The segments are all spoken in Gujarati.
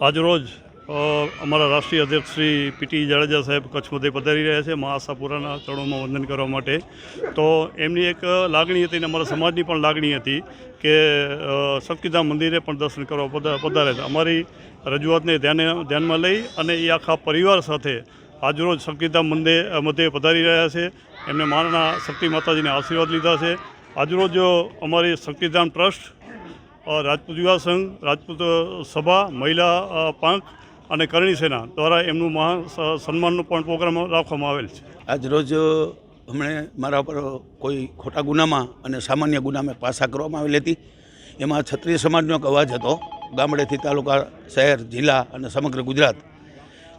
આજરોજ અમારા રાષ્ટ્રીય અધ્યક્ષ શ્રી પીટી જાડેજા સાહેબ કચ્છ મધ્ય પધારી રહ્યા છે મા આશાપુરાના ચરણોમાં વંદન કરવા માટે. તો એમની એક લાગણી હતી અને અમારા સમાજની પણ લાગણી હતી કે શક્તિધામ મંદિરે પણ દર્શન કરવા પધા- પધારે અમારી રજૂઆતને ધ્યાને, ધ્યાનમાં લઈ અને એ આખા પરિવાર સાથે આજરોજ શક્તિધામ મંદિર મધ્યે પધારી રહ્યા છે. એમને માના શક્તિ માતાજીને આશીર્વાદ લીધા છે. આજરોજ અમારી શક્તિધામ ટ્રસ્ટ રાજપૂત યુવા સંઘ, રાજપૂત સભા, મહિલા પાંખ અને કરણી સેના દ્વારા એમનું મહા સન્માનનો પણ પ્રોગ્રામ રાખવામાં આવેલ છે. આજ રોજ હમણે મારા પર કોઈ ખોટા ગુનામાં અને સામાન્ય ગુનામાં પાસા કરવામાં આવેલી હતી. એમાં ક્ષત્રિય સમાજનો એક અવાજ હતો. ગામડેથી તાલુકા, શહેર, જિલ્લા અને સમગ્ર ગુજરાત.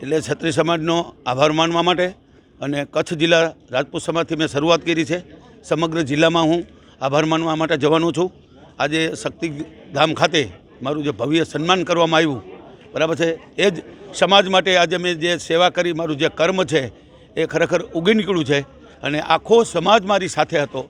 એટલે ક્ષત્રિય સમાજનો આભાર માનવા માટે અને કચ્છ જિલ્લા રાજપૂત સમાજથી મેં શરૂઆત કરી છે. સમગ્ર જિલ્લામાં હું આભાર માનવા માટે જવાનું છું. આજે શક્તિધામ ખાતે મારું જે ભવ્ય સન્માન કરવામાં આવ્યું, બરાબર છે? એ જ સમાજ માટે આજે મેં જે સેવા કરી, મારું જે કર્મ છે, એ ખરેખર ઉગી નીકળ્યું છે અને આખો સમાજ મારી સાથે હતો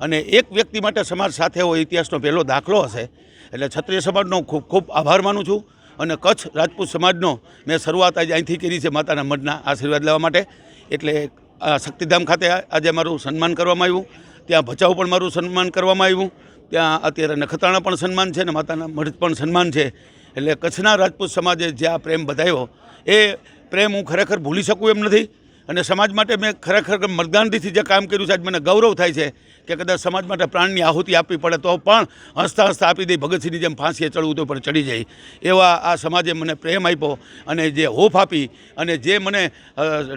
અને એક વ્યક્તિ માટે સમાજ સાથે હોય ઇતિહાસનો પહેલો દાખલો હશે. એટલે ક્ષત્રિય સમાજનો ખૂબ ખૂબ આભાર માનું છું અને કચ્છ રાજપૂત સમાજનો મેં શરૂઆત આજે અહીંથી કરી છે માતાના મઢના આશીર્વાદ લેવા માટે. એટલે આ શક્તિધામ ખાતે આજે મારું સન્માન કરવામાં આવ્યું. ત્યાં ભચાઉ પણ મારું સન્માન કરવામાં આવ્યું. ત્યાં અત્યારે નખત્રાણા પણ સન્માન છે ને માતાના મઢ પણ સન્માન છે. એટલે કચ્છના રાજપૂત સમાજે જે આ પ્રેમ બતાવ્યો એ પ્રેમ હું ખરેખર ભૂલી શકું એમ નથી. અને સમાજ માટે મેં ખરેખર મતદાનથી જે કામ કર્યું છે, આજ મને ગૌરવ થાય છે કે કદાચ સમાજ માટે પ્રાણની આહુતિ આપવી પડે તો પણ હસતા હસતા આપી દઈ ભગતસિંહની જેમ ફાંસીએ ચડવું તો પણ ચડી જાય. એવા આ સમાજે મને પ્રેમ આપ્યો અને જે હોફ આપી અને જે મને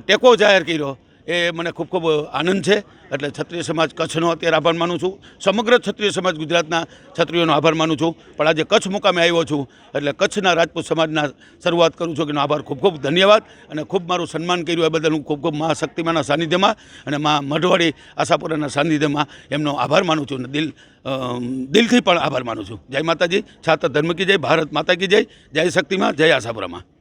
ટેકો જાહેર કર્યો એ મને ખૂબ ખૂબ આનંદ છે. એટલે ક્ષત્રિય સમાજ કચ્છનો અત્યારે આભાર માનું છું. સમગ્ર ક્ષત્રિય સમાજ ગુજરાતના ક્ષત્રિયોનો આભાર માનું છું. પણ આજે કચ્છ મુકામે આવ્યો છું. એટલે કચ્છના રાજપૂત સમાજના શરૂઆત કરું છું કે આભાર. ખૂબ ખૂબ ધન્યવાદ અને ખૂબ મારું સન્માન કર્યું એ બદલ હું ખૂબ ખૂબ મા શક્તિમાના સાનિધ્યમાં અને મા મઢવાડી આશાપુરાના સાનિધ્યમાં એમનો આભાર માનું છું. અને દિલ દિલથી પણ આભાર માનું છું. જય માતાજી. છાત્ર ધર્મ કી જય, ભારત માતા કી જય. જય શક્તિમાં, જય આશાપુરામાં.